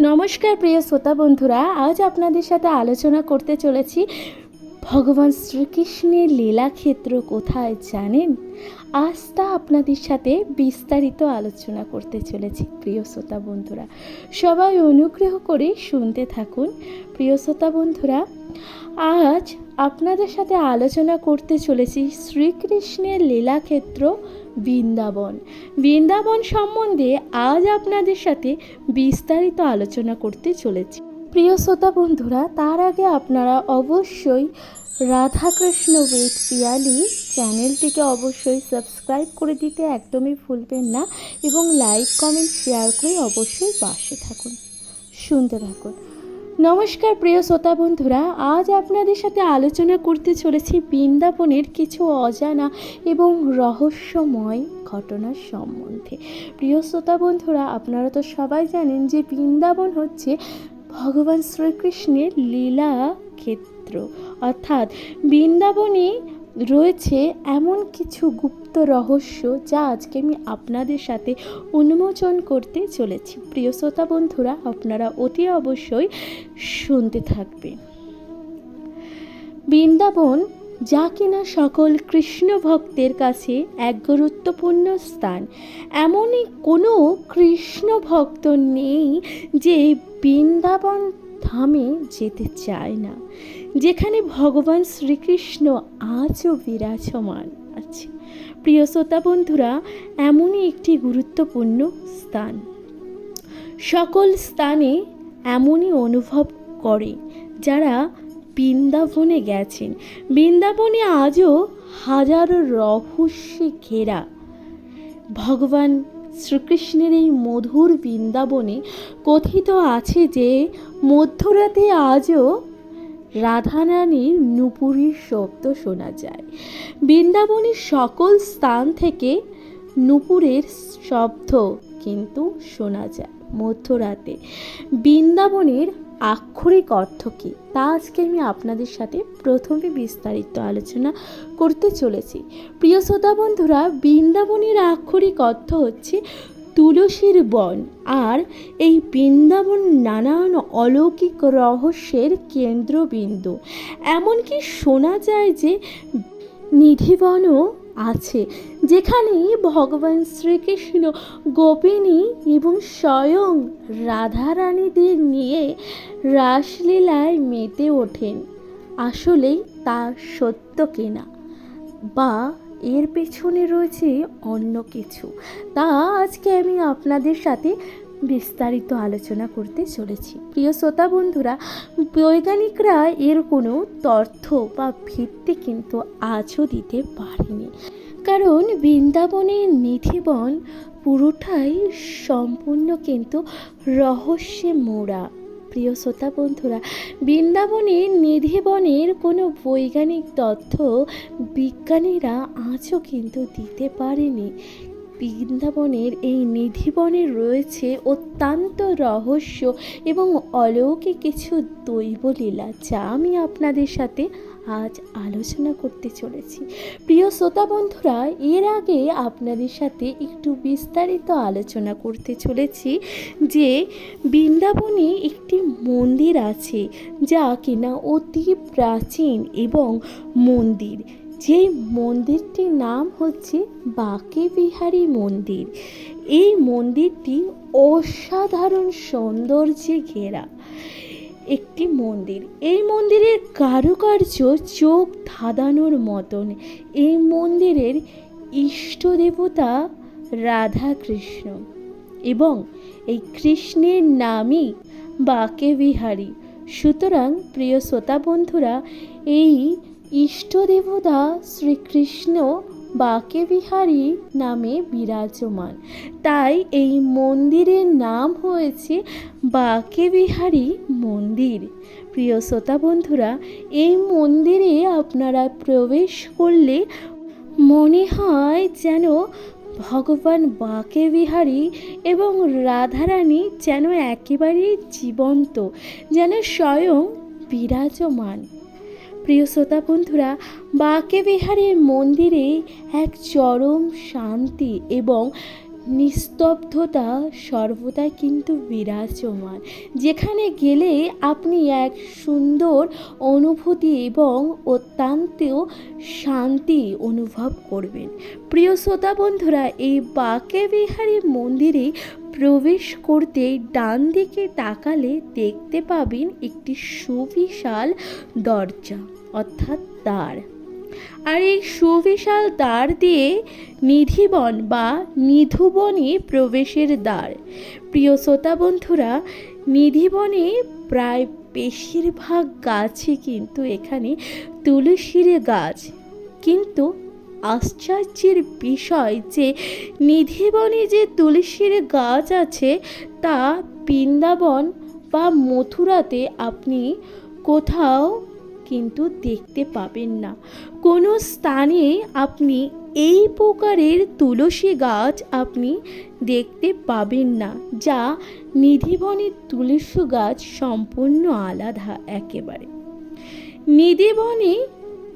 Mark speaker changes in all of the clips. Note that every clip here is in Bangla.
Speaker 1: নমস্কার প্রিয় শ্রোতা বন্ধুরা, আজ আপনাদের সাথে আলোচনা করতে চলেছি ভগবান শ্রীকৃষ্ণের লীলাক্ষেত্র কোথায় জানেন? আজ তা আপনাদের সাথে বিস্তারিত আলোচনা করতে চলেছি, প্রিয় শ্রোতা বন্ধুরা। সবাই অনুগ্রহ করে শুনতে থাকুন। প্রিয় শ্রোতা বন্ধুরা, আজ আপনাদের সাথে আলোচনা করতে চলেছি শ্রীকৃষ্ণের লীলাক্ষেত্র বৃন্দাবন। বৃন্দাবন সম্বন্ধে আজ আপনাদের সাথে বিস্তারিত আলোচনা করতে চলেছি। প্রিয় শ্রোতা বন্ধুরা, তার আগে আপনারা অবশ্যই রাধাকৃষ্ণ বেদ পিয়ালি চ্যানেলটিকে অবশ্যই সাবস্ক্রাইব করে দিতে একদমই ভুলবেন না এবং লাইক, কমেন্ট, শেয়ার করে অবশ্যই পাশে থাকুন। শুনতে থাকুন। নমস্কার প্রিয় শ্রোতা বন্ধুরা, আজ আপনাদের সাথে আলোচনা করতে চলেছি বৃন্দাবনের কিছু অজানা এবং রহস্যময় ঘটনার সম্বন্ধে। প্রিয় শ্রোতা বন্ধুরা, আপনারা তো সবাই জানেন যে বৃন্দাবন হচ্ছে ভগবান শ্রীকৃষ্ণের লীলা ক্ষেত্র অর্থাৎ বৃন্দাবনে রয়েছে এমন কিছু গুপ্ত রহস্য যা আজকে আমি আপনাদের সাথে উন্মোচন করতে চলেছি। প্রিয় শ্রোতা বন্ধুরা, আপনারা অতি অবশ্যই শুনতে থাকবেন। বৃন্দাবন, যা কিনা সকল কৃষ্ণ ভক্তের কাছে এক গুরুত্বপূর্ণ স্থান, এমনই কোনো কৃষ্ণ ভক্ত নেই যে বৃন্দাবন ধামে যেতে চায় না। যেখানে ভগবান শ্রীকৃষ্ণ আজও বিরাজমান আছে। প্রিয় শ্রোতা বন্ধুরা, এমনই একটি গুরুত্বপূর্ণ স্থান। সকল স্থানে এমনই অনুভব করে যারা বৃন্দাবনে গেছেন। বৃন্দাবনে আজও হাজারো রহস্যে ঘেরা। ভগবান শ্রীকৃষ্ণের এই মধুর বৃন্দাবনে কথিত আছে যে মধ্যরাতে আজও রাধারানীর নুপুরির শব্দ শোনা যায়। বৃন্দাবনের সকল স্থান থেকে নুপুরের শব্দ কিন্তু শোনা যায়। মধ্যরাতে বৃন্দাবনের আক্ষরিক অর্থ কী? তা আজকে আমি আপনাদের সাথে প্রথমে বিস্তারিত আলোচনা করতে চলেছি। প্রিয় শ্রোতা বন্ধুরা, বৃন্দাবনের আক্ষরিক অর্থ হচ্ছে তুলসীর বন আর এই বৃন্দাবন নানান অলৌকিক রহস্যের কেন্দ্রবিন্দু। এমনকি শোনা যায় যে নিধিবনও আছে যেখানে ভগবান শ্রীকৃষ্ণ, গোপিনী এবং স্বয়ং রাধারানীদের নিয়ে রাসলীলায় মেতে ওঠেন। আসলেই তা সত্য কিনা? বা এর পেছনে রয়েছে অন্য কিছু। তা আজকে আমি আপনাদের সাথে বিস্তারিত আলোচনা করতে চলেছি। প্রিয় শ্রোতা বন্ধুরা, বৈজ্ঞানিকরা এর কোনো তথ্য বা ভিত্তি কিন্তু আজও দিতে পারেনি। কারণ বৃন্দাবনের নিধিবন পুরোটাই সম্পূর্ণ কিন্তু রহস্যে মোড়া প্রিয় শ্রোতা বন্ধুরা, বৃন্দাবনের নিধিবনের কোনো বৈজ্ঞানিক তথ্য বিজ্ঞানীরা আজও কিন্তু দিতে পারেনি। বৃন্দাবনের এই নিধিবনে রয়েছে অত্যন্ত রহস্য এবং অলৌকিক কিছু দৈবলীলা, যা আমি আপনাদের সাথে আজ আলোচনা করতে চলেছি। প্রিয় শ্রোতা বন্ধুরা, এর আগে আপনাদের সাথে একটু বিস্তারিত আলোচনা করতে চলেছি যে বৃন্দাবনে একটি মন্দির আছে যা কিনা অতি প্রাচীন এবং মন্দির। যেই মন্দিরটির নাম হচ্ছে বাকে বিহারী মন্দির। এই মন্দিরটি অসাধারণ সৌন্দর্যে ঘেরা। একটি মন্দির। এই মন্দিরের কারুকার্য চোখ ধাঁধানোর মতন। এই মন্দিরের ইষ্ট দেবতা রাধা কৃষ্ণ এবং এই কৃষ্ণের নামই বাকে বিহারী সুতরাং প্রিয় শ্রোতা বন্ধুরা, এই ইষ্ট দেবতা শ্রীকৃষ্ণ বাকে বিহারী নামে বিরাজমান। তাই এই মন্দিরের নাম হয়েছে বাকে বিহারী মন্দির। প্রিয় শ্রোতা বন্ধুরা, এই মন্দিরে আপনারা প্রবেশ করলে মনে হয় যেন ভগবান বাকে বিহারী এবং রাধারানী যেন একেবারেই জীবন্ত, যেন স্বয়ং বিরাজমান। প্রিয় শ্রোতা বন্ধুরা, বাকে বিহারীর মন্দিরে এক চরম শান্তি এবং নিস্তব্ধতা সর্বদা কিন্তু বিরাজমান। যেখানে গেলে আপনি এক সুন্দর অনুভূতি এবং অত্যন্ত শান্তি অনুভব করবেন। প্রিয় শ্রোতা বন্ধুরা, এই বাকে বিহারী মন্দিরে প্রবেশ করতে ডান দিকে তাকালে দেখতে পাবেন একটি সুবিশাল দরজা, অর্থাৎ দ্বার। আর এই সুবিশাল দ্বার দিয়ে নিধিবন বা নিধুবনে প্রবেশের দ্বার। প্রিয় শ্রোতা বন্ধুরা, নিধিবনে প্রায় বেশিরভাগ গাছই কিন্তু এখানে তুলসীর গাছ। কিন্তু আশ্চর্যের বিষয় যে নিধিবনে যে তুলসীর গাছ আছে, তা বৃন্দাবন বা মথুরাতে আপনি কোথাও কিন্তু দেখতে পাবেন না। কোনো স্থানে আপনি এই প্রকারের তুলসী গাছ আপনি দেখতে পাবেন না, যা নিধিবনের তুলসী গাছ সম্পূর্ণ আলাদা একেবারে। নিধিবনে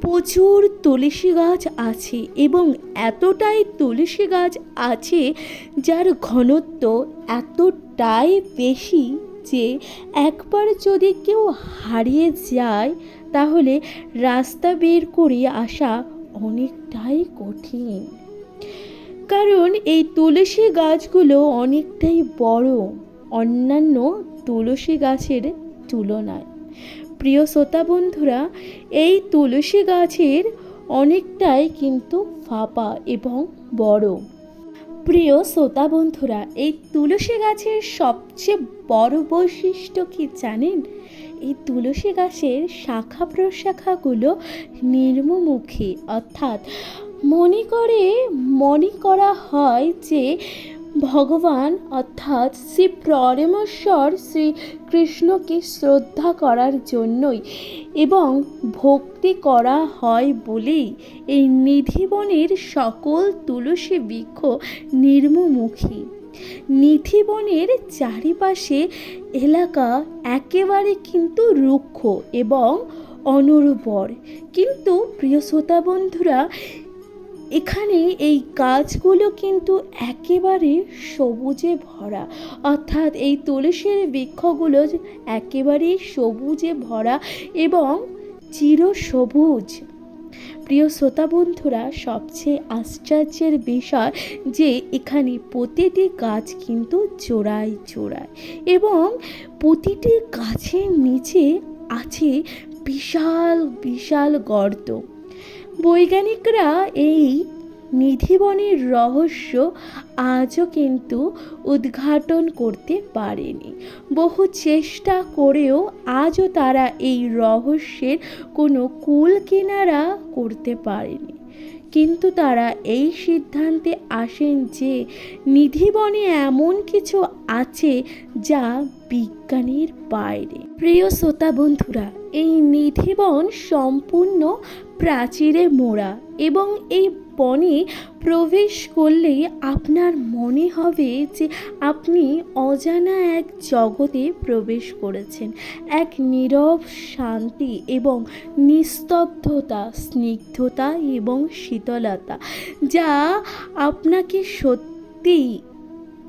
Speaker 1: প্রচুর তুলসী গাছ আছে এবং এতটাই তুলসী গাছ আছে যার ঘনত্ব এতটাই বেশি যে একবার যদি কেউ হারিয়ে যায়, তাহলে রাস্তা বের করে আসা অনেকটাই কঠিন। কারণ এই তুলসী গাছগুলো অনেকটাই বড়, অন্যান্য তুলসী গাছের তুলনায়। প্রিয় শ্রোতা বন্ধুরা, এই তুলসী গাছের অনেকটাই কিন্তু ফাঁপা এবং বড়। প্রিয় শ্রোতা বন্ধুরা, এই তুলসী গাছের সবচেয়ে বড় বৈশিষ্ট্য কি জানেন? এই তুলসী গাছের শাখা প্রশাখাগুলো নির্মমুখী, অর্থাৎ মনে করে মনে করা হয় যে ভগবান, অর্থাৎ শ্রী পরমেশ্বর শ্রী কৃষ্ণকে শ্রদ্ধা করার জন্যই এবং ভক্তি করা হয় বলেই এই নিধিবনের সকল তুলসী বৃক্ষ নির্মমুখী। নিধিবনের চারিপাশে এলাকা একেবারে কিন্তু রুক্ষ এবং অনুর্বর। কিন্তু প্রিয় শ্রোতা বন্ধুরা এখানে এই গাছগুলো কিন্তু একেবারে সবুজে ভরা। অর্থাৎ এই তুলসীর বৃক্ষগুলো একেবারে সবুজে ভরা এবং চিরসবুজ। প্রিয় শ্রোতা বন্ধুরা, সবচেয়ে আশ্চর্যের বিষয় যে এখানে প্রতিটি গাছ কিন্তু জোড়ায় জোড়ায় এবং প্রতিটি গাছের নিচে আছে বিশাল বিশাল গর্ত। বৈজ্ঞানিকরা এই নিধিবনের রহস্য আজও কিন্তু উদ্ঘাটন করতে পারেনি। বহু চেষ্টা করেও আজও তারা এই রহস্যের কোনো কুল কিনারা করতে পারেনি। কিন্তু তারা এই সিদ্ধান্তে আসেন যে নিধিবনে এমন কিছু আছে যা বিজ্ঞানের বাইরে। প্রিয় শ্রোতা বন্ধুরা, এই নিধিবন সম্পূর্ণ প্রাচীরে মোড়া এবং এই বনে প্রবেশ করলে আপনার মনে হবে যে আপনি অজানা এক জগতে প্রবেশ করেছেন। এক নীরব শান্তি এবং নিস্তব্ধতা, স্নিগ্ধতা এবং শীতলতা, যা আপনাকে সত্যিই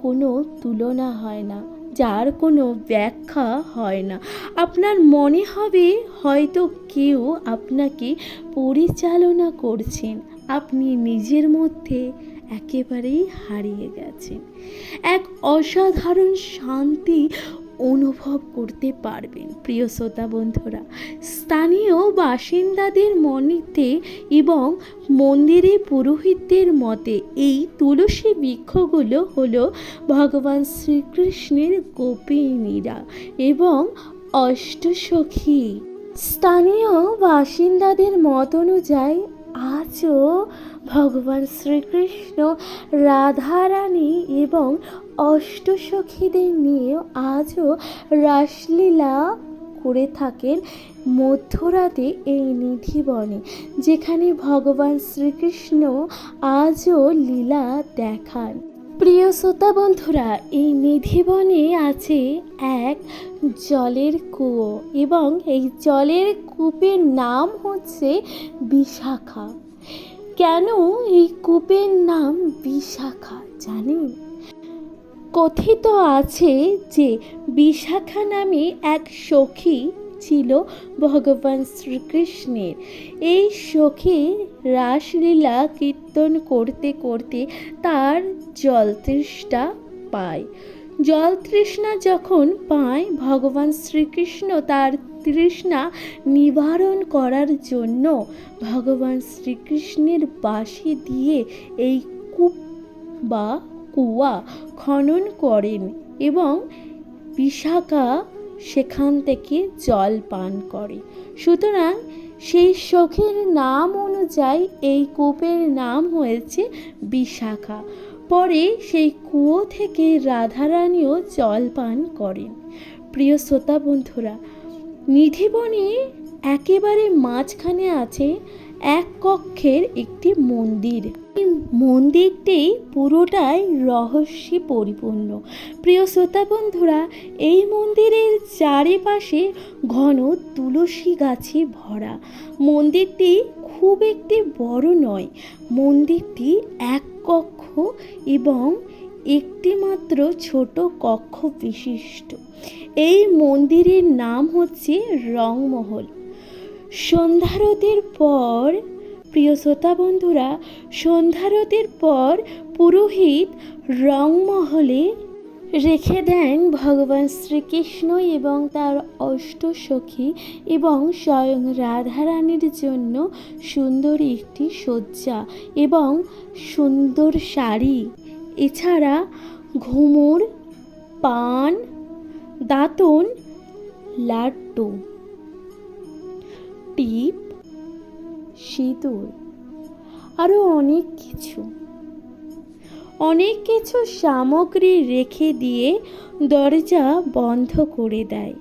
Speaker 1: কোনো তুলনা হয় না, যার কোনো ব্যাখ্যা হয় না। আপনার মনে হবে হয়তো কেউ আপনাকে পরিচালনা করছেন। আপনি নিজের মধ্যে একেবারেই হারিয়ে গেছেন। এক অসাধারণ শান্তি অনুভব করতে পারবেন, প্রিয় শ্রোতা বন্ধুরা। স্থানীয় বাসিন্দাদের মনেতে এবং মন্দিরে পুরোহিতদের মতে এই তুলসী বৃক্ষগুলো হলো ভগবান শ্রীকৃষ্ণের গোপিনীরা এবং অষ্টসখী। স্থানীয় বাসিন্দাদের মত অনুযায়ী আজও ভগবান শ্রীকৃষ্ণ রাধারানী এবং অষ্টসখীদের নিয়ে আজও রাসলীলা করে থাকেন মধ্যরাতে এই নিধিবনে, যেখানে ভগবান শ্রীকৃষ্ণ আজও লীলা দেখান। প্রিয় শ্রোতা বন্ধুরা, এই নিধিবনে আছে এক জলের কুয়ো এবং এই জলের কূপের নাম হচ্ছে বিশাখা। কেন এই কূপের নাম বিশাখা জানেন? কথিত আছে যে বিশাখা নামে এক সখী ছিল ভগবান শ্রীকৃষ্ণের। এই সখী রাসলীলা কীর্তন করতে করতে তার জলতৃষ্ণা পায়। জল তৃষ্ণা যখন পায়, ভগবান শ্রীকৃষ্ণ তার তৃষ্ণা নিবারণ করার জন্য ভগবান শ্রীকৃষ্ণের বাঁশি দিয়ে এই কূপ বা কুয়া খনন করেন এবং বিশাখা সেখান থেকে জল পান করে। সুতরাং সেই সখীর নাম অনুযায়ী এই কূপের নাম হয়েছে বিশাখা। পরে সেই কুয়ো থেকে রাধারানীও জল পান করেন। প্রিয় শ্রোতা বন্ধুরা, নিধিবনে একেবারে মাঝখানে আছে এক কক্ষের একটি মন্দির। মন্দিরটি পুরোটাই রহস্যে পরিপূর্ণ। প্রিয় শ্রোতা বন্ধুরা, এই মন্দিরের চারিপাশে ঘন তুলসী গাছে ভরা। মন্দিরটি খুব একটি বড় নয়, মন্দিরটি এক কক্ষ এবং একটি মাত্র ছোট কক্ষ বিশিষ্ট। এই মন্দিরের নাম হচ্ছে রংমহল। সন্ধ্যারতির পর প্রিয় শ্রোতা বন্ধুরা সন্ধ্যারতির পর পুরোহিত রংমহলে রেখে দেন ভগবান শ্রীকৃষ্ণ এবং তার অষ্টসখী এবং স্বয়ং রাধারানীর জন্য সুন্দর একটি শয্যা এবং সুন্দর শাড়ি। এছাড়া ঘুমুর, পান, দাঁতন, লাড্ডু, টিপ সিঁদুর আরও অনেক কিছু। অনেক কিছু সামগ্রী রেখে দিয়ে দরজা বন্ধ করে দেয়।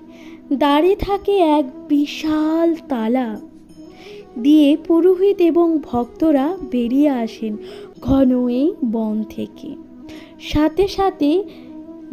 Speaker 1: দাঁড়িয়ে থাকে এক বিশাল তালা দিয়ে পুরোহিত এবং ভক্তরা বেরিয়ে আসেন ঘন এই বন থেকে। সাথে সাথে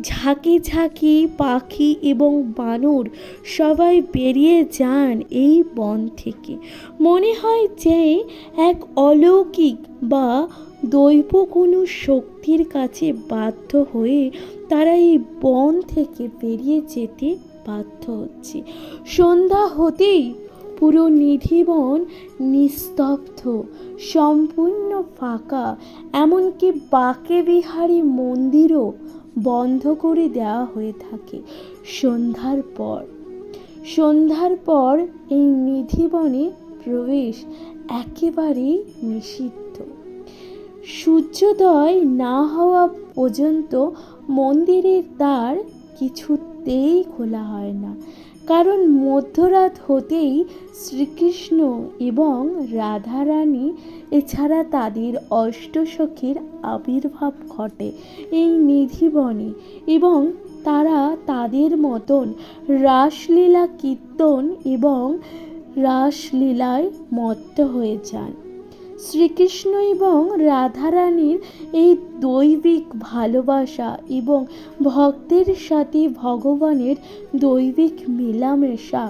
Speaker 1: ঝাঁকি ঝাঁকি পাখি এবং বানর সবাই বেরিয়ে যান এই বন থেকে। মনে হয় যে এক অলৌকিক বা দৈব কোনো শক্তির কাছে বাধ্য হয়ে তারা এই বন থেকে বেরিয়ে যেতে বাধ্য হচ্ছে। সন্ধ্যা হতেই পুরো নিধিবন নিস্তব্ধ, সম্পূর্ণ ফাঁকা, এমনকি বাকে বিহারী মন্দিরও বন্ধ করে দেওয়া হয়ে থাকে সন্ধ্যার পর। সন্ধ্যার পর এই নিধিবনে প্রবেশ একেবারেই নিষিদ্ধ। সূর্যোদয় না হওয়া পর্যন্ত মন্দিরের দ্বার কিছুতেই খোলা হয় না। কারণ মধ্যরাত হতেই শ্রীকৃষ্ণ এবং রাধারানী, এছাড়া তাদের অষ্টসখীর আবির্ভাব ঘটে এই নিধিবনে এবং তারা তাদের মতন রাসলীলা কীর্তন এবং রাসলীলায় মত্ত হয়ে যান। শ্রীকৃষ্ণ এবং রাধারানীর এই দৈবিক ভালোবাসা এবং ভক্তের সাথে ভগবানের দৈবিক মেলামেশা,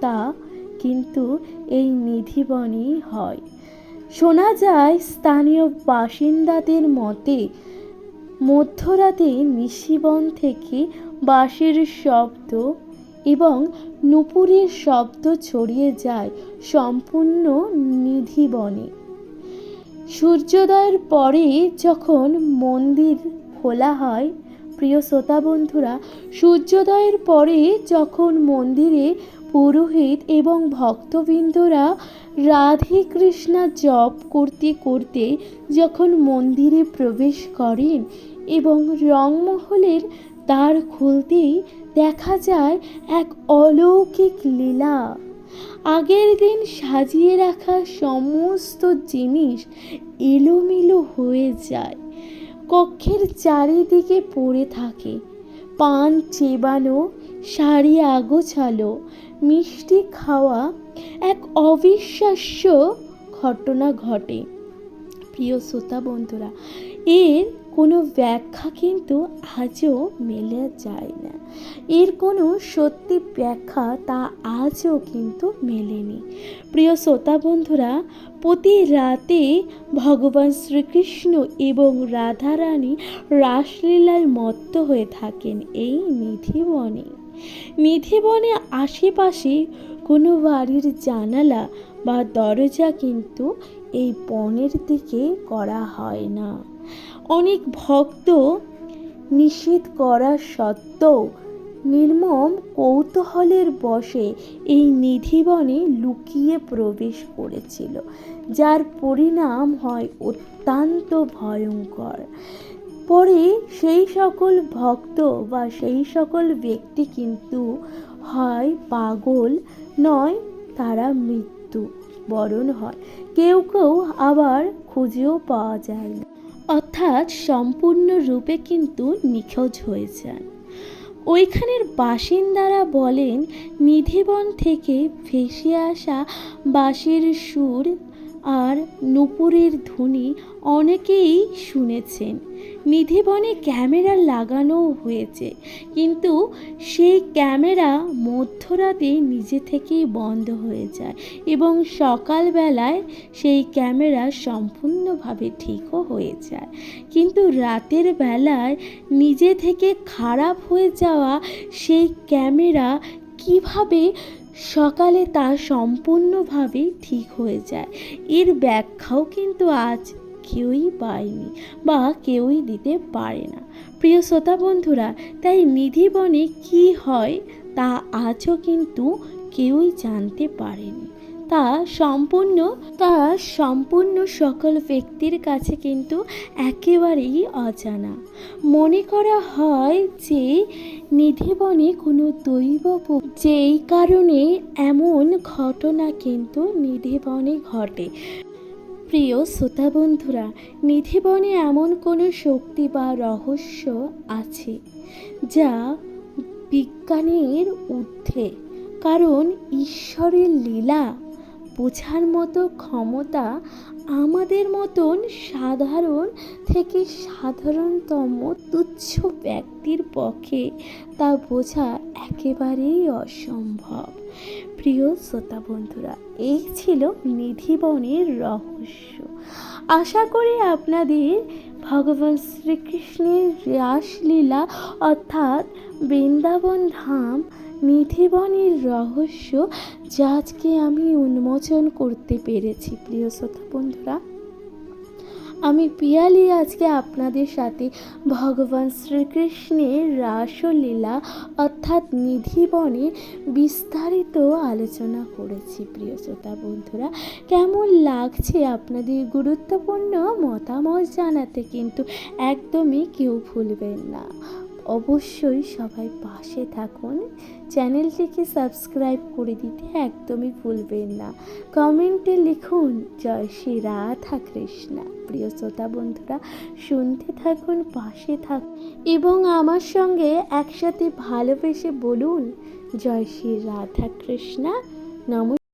Speaker 1: তা কিন্তু এই নিধিবনেই হয়। শোনা যায়, স্থানীয় বাসিন্দাদের মতে, মধ্যরাতে নিশিবন থেকে বাঁশির শব্দ এবং নুপুরের শব্দ ছড়িয়ে যায় সম্পূর্ণ নিধিবনে। সূর্যোদয়ের পরে যখন মন্দির খোলা হয়, প্রিয় শ্রোতা বন্ধুরা, সূর্যোদয়ের পরে যখন মন্দিরে পুরোহিত এবং ভক্তবৃন্দরা রাধে কৃষ্ণা জপ করতে করতে যখন মন্দিরে প্রবেশ করেন এবং রংমহলের দ্বার খুলতেই দেখা যায় এক অলৌকিক লীলা। আগের দিন সাজিয়ে রাখা সমস্ত জিনিস এলোমেলো হয়ে যায়। কক্ষের চারিদিকে পড়ে থাকে। পান চেবানো, শাড়ি আগোছালো, মিষ্টি খাওয়া এক অবিশ্বাস্য ঘটনা ঘটে। প্রিয় শ্রোতা বন্ধুরা, এর কোনো ব্যাখ্যা কিন্তু আজও মেলে যায় না। এর কোনো সত্যি ব্যাখ্যা তা আজও কিন্তু মেলেনি। প্রিয় শ্রোতা বন্ধুরা, প্রতি রাতে ভগবান শ্রীকৃষ্ণ এবং রাধারানী রাসলীলায় মত্ত হয়ে থাকেন এই নিধিবনে। নিধিবনে আশেপাশে কোনো বাড়ির জানালা বা দরজা কিন্তু এই বনের দিকে করা হয় না। অনেক ভক্ত নিষেধ করা সত্ত্বেও নির্মম কৌতূহলের বশে এই নিধিবনে লুকিয়ে প্রবেশ করেছিল, যার পরিণাম হয় অত্যন্ত ভয়ঙ্কর। পরে সেই সকল ভক্ত বা সেই সকল ব্যক্তি কিন্তু হয় পাগল নয়, তারা মৃত্যু বরণ হয়। কেউ কেউ আবার খুঁজেও পাওয়া যায় না। অর্থাৎ সম্পূর্ণরূপে কিন্তু নিখোঁজ হয়ে যান। ওইখানের বাসিন্দারা বলেন, নিধিবন থেকে ভেসে আসা বাঁশির সুর আর নুপুরের ধ্বনি অনেকেই শুনেছেন নিধিবনে ক্যামেরা লাগানো হয়েছে। কিন্তু সেই ক্যামেরা মধ্যরাতে নিজে থেকেই বন্ধ হয়ে যায় এবং সকালবেলায় সেই ক্যামেরা সম্পূর্ণভাবে ঠিকও হয়ে যায়। কিন্তু রাতের বেলায় নিজে থেকে খারাপ হয়ে যাওয়া সেই ক্যামেরা কীভাবে সকালে তা সম্পূর্ণভাবে ঠিক হয়ে যায়, এর ব্যাখ্যাও কিন্তু আজ কেউই পায়নি বা কেউই দিতে পারে না। প্রিয় শ্রোতা বন্ধুরা, তাই নিধিবনে কি হয় তা আজও কিন্তু কেউই জানতে পারেনি। তা সম্পূর্ণ তা সম্পূর্ণ সকল ব্যক্তির কাছে কিন্তু একেবারেই অজানা। মনে করা হয় যে নিধিবনে কোনো দৈব যেই কারণে এমন ঘটনা কিন্তু নিধিবনে ঘটে। প্রিয় শ্রোতা বন্ধুরা নিধিবনে এমন কোনো শক্তি বা রহস্য আছে যা বিজ্ঞানের ঊর্ধ্বে? কারণ ঈশ্বরের লীলা বোঝার মতো ক্ষমতা আমাদের মতন সাধারণ থেকে সাধারণতম তুচ্ছ ব্যক্তির পক্ষে তা বোঝা একেবারেই অসম্ভব। প্রিয় শ্রোতা বন্ধুরা, এই ছিল নিধিবনের রহস্য। আশা করি আপনাদের ভগবান শ্রীকৃষ্ণের রাসলীলা অর্থাৎ বৃন্দাবন ধাম নিধিবনের রহস্য, যা আজকে আমি উন্মোচন করতে পেরেছি। প্রিয় শ্রোতা বন্ধুরা আমি পিয়ালি আজকে আপনাদের সাথে ভগবান শ্রীকৃষ্ণের রাসলীলা অর্থাৎ নিধিবনে বিস্তারিত আলোচনা করেছি, প্রিয় শ্রোতা বন্ধুরা। কেমন লাগছে আপনাদের গুরুত্বপূর্ণ মতামত জানাতে কিন্তু একদমই কেউ ভুলবেন না। অবশ্যই সবাই পাশে থাকুন। চ্যানেলটিকে সাবস্ক্রাইব করে দিতে একদমই ভুলবেন না। কমেন্টে লিখুন, জয় শ্রী রাধা কৃষ্ণা প্রিয় শ্রোতা বন্ধুরা, শুনতে থাকুন, পাশে থাকুন এবং আমার সঙ্গে একসাথে ভালোবেসে বলুন, জয় শ্রী রাধা কৃষ্ণা নমস্কার।